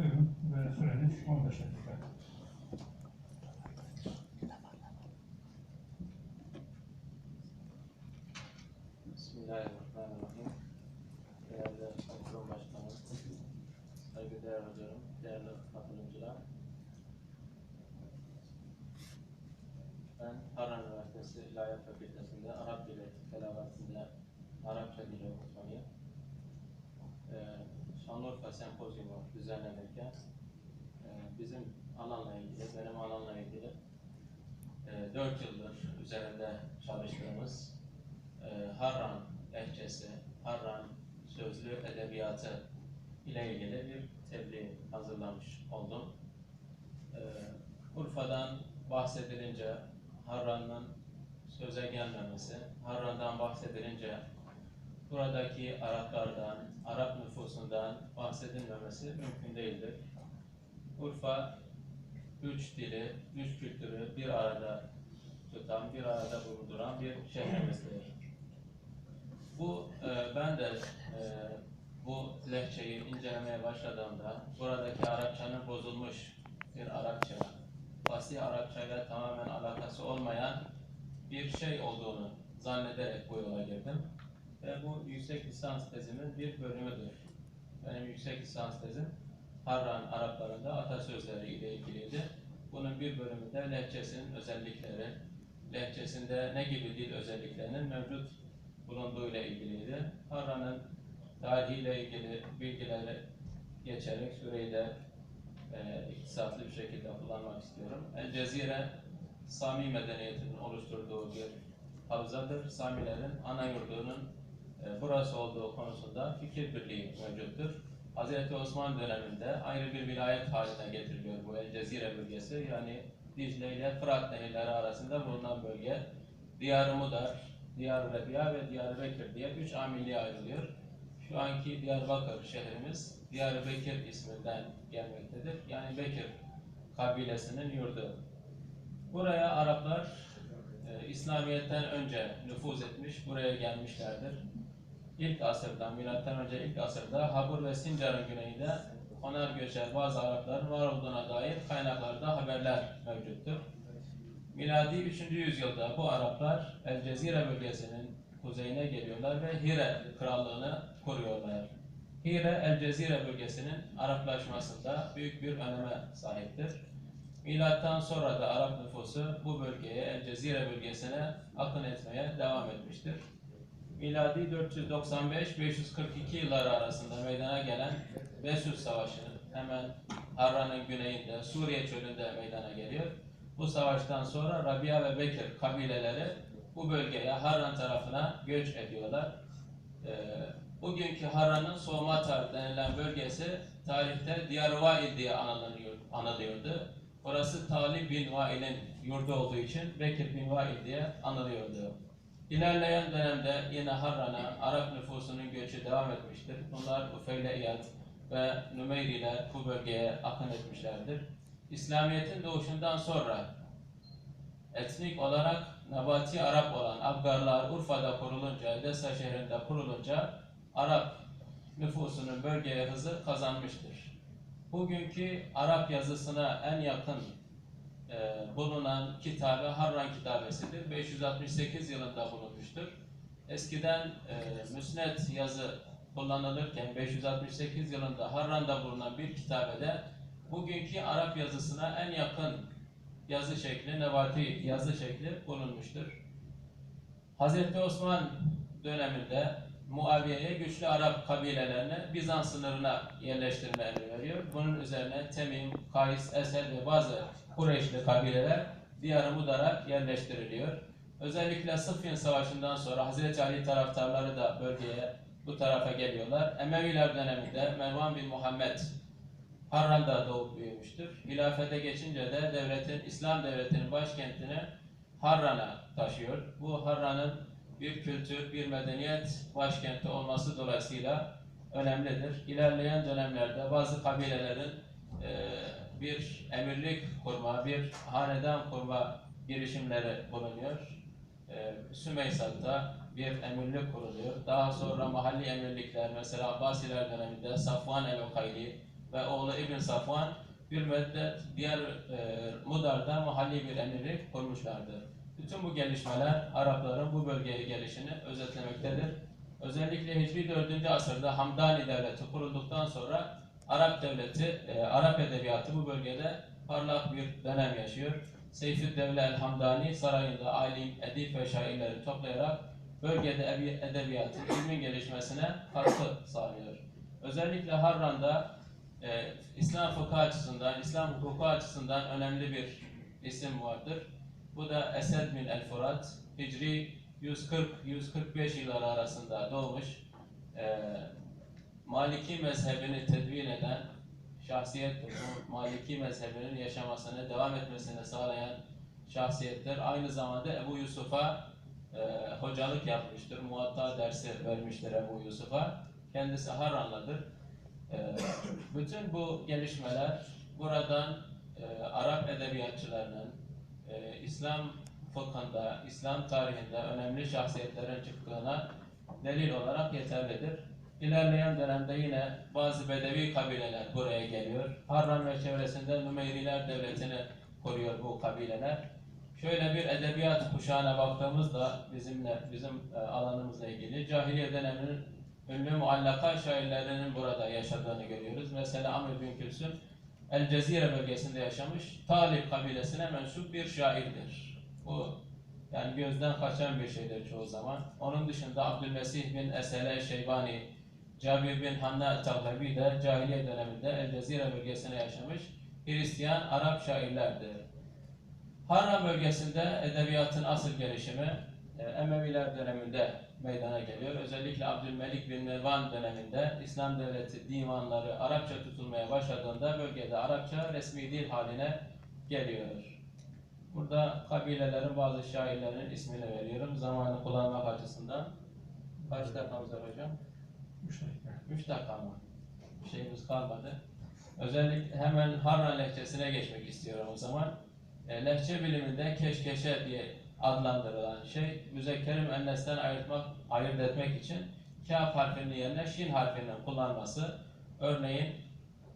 Вы, вы сравните с помощью. Şanlıurfa Sempozyumu düzenlenirken e, bizim alanla ilgili, benim alanla ilgili e, 4 yıldır üzerinde çalıştığımız e, Harran lehçesi, Harran sözlü edebiyatı ile ilgili bir tebliğ hazırlamış oldum. Urfa'dan bahsedilince Harran'ın söze gelmemesi, Harran'dan bahsedilince buradaki Araplardan, Arap nüfusundan bahsedilmemesi mümkün değildir. Urfa üç dili, üç kültürü bir arada tutan, bir arada bulunduran bir şehrimizdir. Bu e, ben de e, bu lehçeyi incelemeye başladığımda buradaki Arapçanın bozulmuş bir Arapça, Fasih Arapça ile tamamen alakası olmayan bir şey olduğunu zannederek bu yola girdim. Ve bu yüksek lisans tezimin bir bölümüdür. Benim yüksek lisans tezim Harran Araplarında atasözleri ile ilgiliydi. Bunun bir bölümü de lehçesinin özellikleri, lehçesinde ne gibi dil özelliklerinin mevcut bulunduğu ile ilgiliydi. Harran'ın tarihiyle ilgili bilgileri geçerek süreyi de e, iktisatlı bir şekilde kullanmak istiyorum. El Cezire, Sami medeniyetinin oluşturduğu bir havzadır. Samilerin ana yurdunun burası olduğu konusunda fikir birliği mevcuttur. Hz. Osman döneminde ayrı bir vilayet haline getiriliyor bu El Cezire bölgesi. Yani Dicle ile Fırat nehirleri arasında bulunan bölge. Diyar-ı Mudar, Diyar-ı Rebiya ve Diyar-ı Bekir diye üç amilliğe ayrılıyor. Şu anki Diyarbakır şehrimiz Diyar-ı Bekir isminden gelmektedir. Yani Bekir kabilesinin yurdu. Buraya Araplar e, İslamiyet'ten önce nüfuz etmiş, buraya gelmişlerdir. İlk asırda, milattan önce ilk asırda Habur ve Sincar'ın güneyinde konar göçer bazı Arapların var olduğuna dair kaynaklarda haberler mevcuttur. Miladi 3. yüzyılda bu Araplar El Cezire bölgesinin kuzeyine geliyorlar ve Hire krallığını kuruyorlar. Hire El Cezire bölgesinin Araplaşmasında büyük bir öneme sahiptir. Milattan sonra da Arap nüfusu bu bölgeye, El Cezire bölgesine akın etmeye devam etmiştir. Miladi 495-542 yılları arasında meydana gelen Vesud Savaşı'nın hemen Harran'ın güneyinde, Suriye çölünde meydana geliyor. Bu savaştan sonra Rabia ve Bekir kabileleri bu bölgeye, Harran tarafına göç ediyorlar. Ee, bugünkü Harran'ın Soğumatar denilen bölgesi tarihte Diyarvail diye anılıyor, anılıyordu. Orası Talib bin Vail'in yurdu olduğu için Bekir bin Vail diye anılıyordu. İlerleyen dönemde yine Harran'a Arap nüfusunun göçü devam etmiştir. Bunlar Ufeyleyat ve Nümeyriler bu bölgeye akın etmişlerdir. İslamiyet'in doğuşundan sonra etnik olarak Nabati Arap olan Abgarlar Urfa'da kurulunca, Edessa şehrinde kurulunca Arap nüfusunun bölgeye hızı kazanmıştır. Bugünkü Arap yazısına en yakın e, bulunan kitabe Harran kitabesidir. 568 yılında bulunmuştur. Eskiden e, müsnet yazı kullanılırken 568 yılında Harran'da bulunan bir kitabede bugünkü Arap yazısına en yakın yazı şekli, nebati yazı şekli bulunmuştur. Hazreti Osman döneminde Muaviye'ye güçlü Arap kabilelerini Bizans sınırına yerleştirme emri veriyor. Bunun üzerine Temim, Kays, Esed ve bazı Kureyşli kabileler Diyar-ı Mudar'a yerleştiriliyor. Özellikle Sıffin Savaşı'ndan sonra Hazreti Ali taraftarları da bölgeye bu tarafa geliyorlar. Emeviler döneminde Mervan bin Muhammed Harran'da doğup büyümüştür. Hilafete geçince de devletin, İslam devletinin başkentini Harran'a taşıyor. Bu Harran'ın bir kültür, bir medeniyet başkenti olması dolayısıyla önemlidir. İlerleyen dönemlerde bazı kabilelerin e, bir emirlik kurma, bir hanedan kurma girişimleri bulunuyor. E, Sümeysat'ta bir emirlik kuruluyor. Daha sonra mahalli emirlikler, mesela Abbasiler döneminde Safvan el-Ukayli, ve oğlu İbn Safvan bir müddet diğer e, Mudar'da mahalli bir emirlik kurmuşlardı. Bütün bu gelişmeler Arapların bu bölgeye gelişini özetlemektedir. Özellikle Hicri 4. asırda Hamdani Devleti kurulduktan sonra Arap Devleti, e, Arap Edebiyatı bu bölgede parlak bir dönem yaşıyor. Seyfüddevle el-Hamdani sarayında alim, edip ve şairleri toplayarak bölgede ebi- edebiyatın, ilmin gelişmesine katkı sağlıyor. Özellikle Harran'da e, İslam fıkhı açısından, İslam hukuku açısından önemli bir isim vardır. Bu da Esed bin el-Furat, Hicri 140-145 yılları arasında doğmuş. E, Maliki mezhebini tedvin eden şahsiyettir. Bu Maliki mezhebinin yaşamasını, devam etmesini sağlayan şahsiyettir. Aynı zamanda Ebu Yusuf'a e, hocalık yapmıştır. Muatta dersi vermiştir Ebu Yusuf'a. Kendisi Harranlıdır. E, bütün bu gelişmeler buradan e, Arap edebiyatçılarının e, İslam fıkhında, İslam tarihinde önemli şahsiyetlerin çıktığına delil olarak yeterlidir. İlerleyen dönemde yine bazı Bedevi kabileler buraya geliyor. Harran ve çevresinde Nümeyriler devletini koruyor bu kabileler. Şöyle bir edebiyat kuşağına baktığımızda bizimle bizim e, alanımızla ilgili cahiliye döneminin ünlü muallaka şairlerinin burada yaşadığını görüyoruz. Mesela Amr bin Külsüm El Cezire bölgesinde yaşamış Talip kabilesine mensup bir şairdir. Bu yani gözden kaçan bir şeydir çoğu zaman. Onun dışında Abdülmesih bin Esele Şeybani, Cabir bin Hanna Tağlabi de cahiliye döneminde El Cezire bölgesine yaşamış Hristiyan Arap şairlerdir. Harran bölgesinde edebiyatın asıl gelişimi e, Emeviler döneminde meydana geliyor. Özellikle Abdülmelik bin Mervan döneminde İslam devleti divanları Arapça başladığında bölgede Arapça resmi dil haline geliyor. Burada kabilelerin bazı şairlerin ismini veriyorum. Zamanı kullanmak açısından. Kaç dakikamız var hocam? 3 dakika. 3 dakika mı? Bir şeyimiz kalmadı. Özellikle hemen Harran lehçesine geçmek istiyorum o zaman. E, lehçe biliminde keşkeşe diye adlandırılan şey, müzekkeri müennesten ayırtmak, ayırt etmek için kaf harfinin yerine şin harfinin kullanması. Örneğin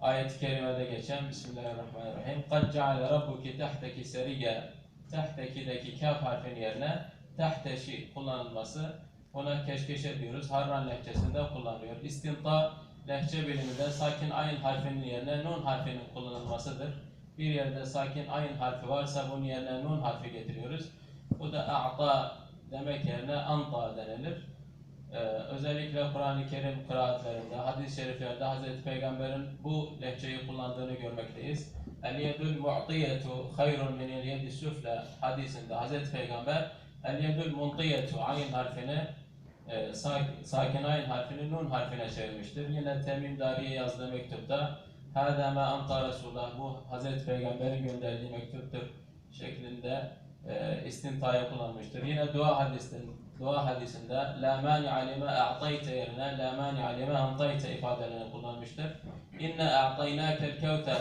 ayet-i kerimede geçen Bismillahirrahmanirrahim. قَدْ جَعَلَ رَبُّكِ تَحْتَكِ سَرِيَّ Tehteki kaf harfinin yerine tehteşi kullanılması ona keşkeşe diyoruz. Harran lehçesinde kullanılıyor. İstinta lehçe biliminde sakin ayn harfinin yerine nun harfinin kullanılmasıdır. Bir yerde sakin ayn harfi varsa bunun yerine nun harfi getiriyoruz. Bu da a'ta demek yerine anta denilir. Ee, özellikle Kur'an-ı Kerim kıraatlerinde, hadis-i şeriflerde Hz. Peygamber'in bu lehçeyi kullandığını görmekteyiz. El yedül mu'tiyetu hayrun min el yedi süfle hadisinde Hz. Peygamber el yedül muntiyetu ayn harfini e, sak- sakin ayn harfini nun harfine çevirmiştir. Yine Temim Dari'ye yazdığı mektupta Hâdâ mâ anta Resulullah bu Hz. Peygamber'in gönderdiği mektuptur şeklinde e, istintaya kullanmıştır. Yine dua hadisinde dua hadisinde la mani alime a'tayte yerine la mani alime antayte ifadelerini kullanmıştır. İnne a'taynâkel kevter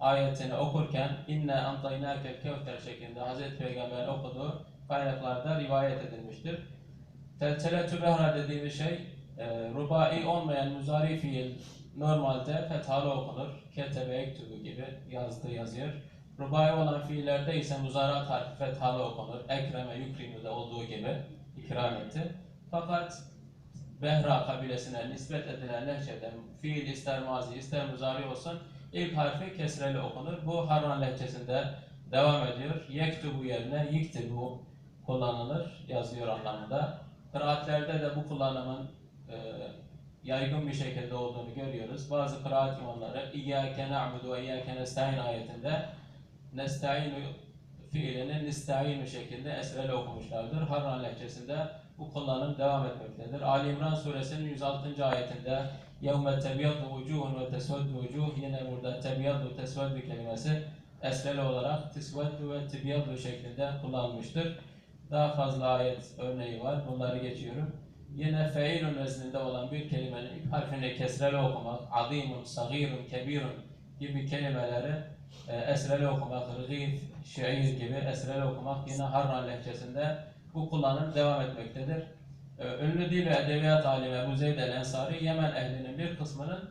ayetini okurken inne antaynâkel kevter şeklinde Hz. Peygamber okuduğu kaynaklarda rivayet edilmiştir. Telteletü behra dediğimiz şey e, rubai olmayan müzari fiil normalde fethalı okunur. Ketebe ektubu gibi yazdı yazıyor. Rubai olan fiillerde ise muzarat harfi fethalı okunur. Ekreme yukrimu da olduğu gibi ikram etti. Fakat Behra kabilesine nispet edilen lehçede fiil ister mazi ister muzari olsun ilk harfi kesreli okunur. Bu Harran lehçesinde devam ediyor. Yektubu yerine yiktibu kullanılır yazıyor anlamında. Kıraatlerde de bu kullanımın e, yaygın bir şekilde olduğunu görüyoruz. Bazı kıraat imamları İyyâke na'budu ve iyyâke nestaîn ayetinde nestaîn fiilini nestaîn şeklinde esrele okumuşlardır. Harran lehçesinde bu kullanım devam etmektedir. Ali İmran suresinin 106. ayetinde يَوْمَ تَبْيَضُ وُجُوهٌ وَتَسْوَدُّ وُجُوهٌ Yine burada tebiyaddu tesveddu kelimesi esreli olarak tisveddu ve tibiyaddu şeklinde kullanılmıştır. Daha fazla ayet örneği var. Bunları geçiyorum. Yine feilun vezninde olan bir kelimenin ilk harfini kesreli okumak, azimun, sagirun, kebirun gibi kelimeleri e, esreli okumak, rıgif, şiir gibi esreli okumak yine Harran lehçesinde bu kullanım devam etmektedir. Ee, Ünlü dil ve edebiyat alimi Ebu Zeyd el-Ensari Yemen ehlinin bir kısmının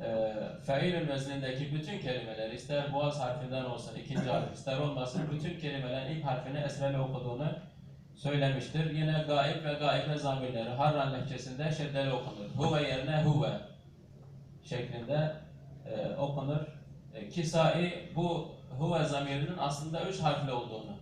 e, feilün veznindeki bütün kelimeler ister boğaz harfinden olsun ikinci harf ister olmasın bütün kelimelerin ilk harfini esreli okuduğunu söylemiştir. Yine gaib ve gaibe zamirleri Harran lehçesinde şeddeli okunur. Huve yerine huve şeklinde e, okunur. E, Kisai bu huve zamirinin aslında üç harfli olduğunu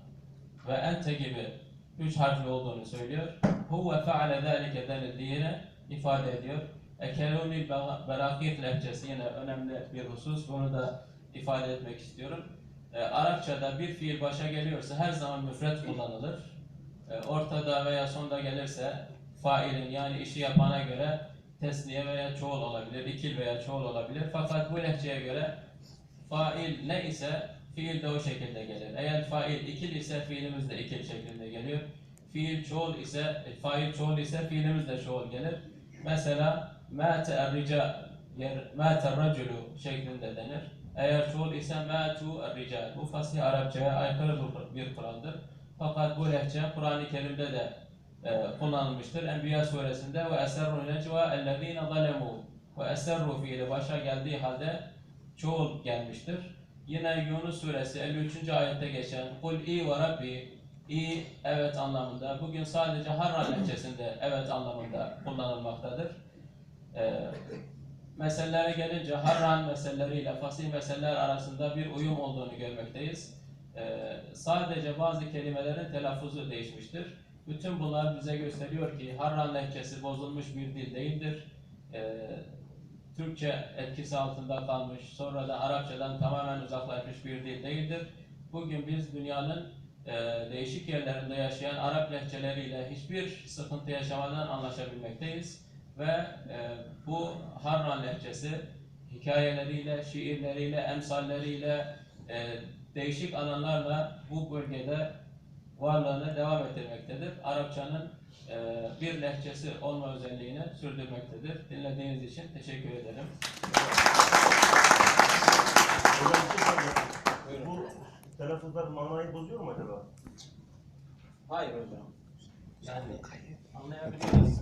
ve ente gibi üç harfli olduğunu söylüyor. Huve feale zâlike denildiğini ifade ediyor. Ekeluni Berakit lehçesi yine önemli bir husus. Bunu da ifade etmek istiyorum. E, Arapçada bir fiil başa geliyorsa her zaman müfret kullanılır. E, ortada veya sonda gelirse failin yani işi yapana göre tesniye veya çoğul olabilir, ikil veya çoğul olabilir. Fakat bu lehçeye göre fail ne ise fiil de o şekilde gelir. Eğer fail ikil ise fiilimiz de ikil şeklinde geliyor. Fiil çoğul ise, fail çoğul ise fiilimiz de çoğul gelir. Mesela mâte er-rical, mâte şeklinde denir. Eğer çoğul ise mâtu er-rical. Bu fasih Arapçaya aykırı bir- kuraldır. Fakat bu lehçe Kur'an-ı Kerim'de de e, kullanılmıştır. Enbiya suresinde ve eserru necva ellezine zalemu ve eserru fiili başa geldiği halde çoğul gelmiştir. Yine Yunus suresi 53. ayette geçen kul i ve rabbi i evet anlamında bugün sadece Harran lehçesinde evet anlamında kullanılmaktadır. Ee, meselelere gelince Harran meseleleriyle fasih meseleler arasında bir uyum olduğunu görmekteyiz. Ee, sadece bazı kelimelerin telaffuzu değişmiştir. Bütün bunlar bize gösteriyor ki Harran lehçesi bozulmuş bir dil değildir. Ee, Türkçe etkisi altında kalmış, sonra da Arapçadan tamamen uzaklaşmış bir dil değildir. Bugün biz dünyanın e, değişik yerlerinde yaşayan Arap lehçeleriyle hiçbir sıkıntı yaşamadan anlaşabilmekteyiz. Ve e, bu Harran lehçesi hikayeleriyle, şiirleriyle, emsalleriyle, e, değişik alanlarla bu bölgede varlığını devam ettirmektedir. Arapçanın e, bir lehçesi olma özelliğini sürdürmektedir. Dinlediğiniz için teşekkür ederim. Şey. Bu telaffuzlar manayı bozuyor mu acaba? Hayır hocam. Yani anlayabiliriz.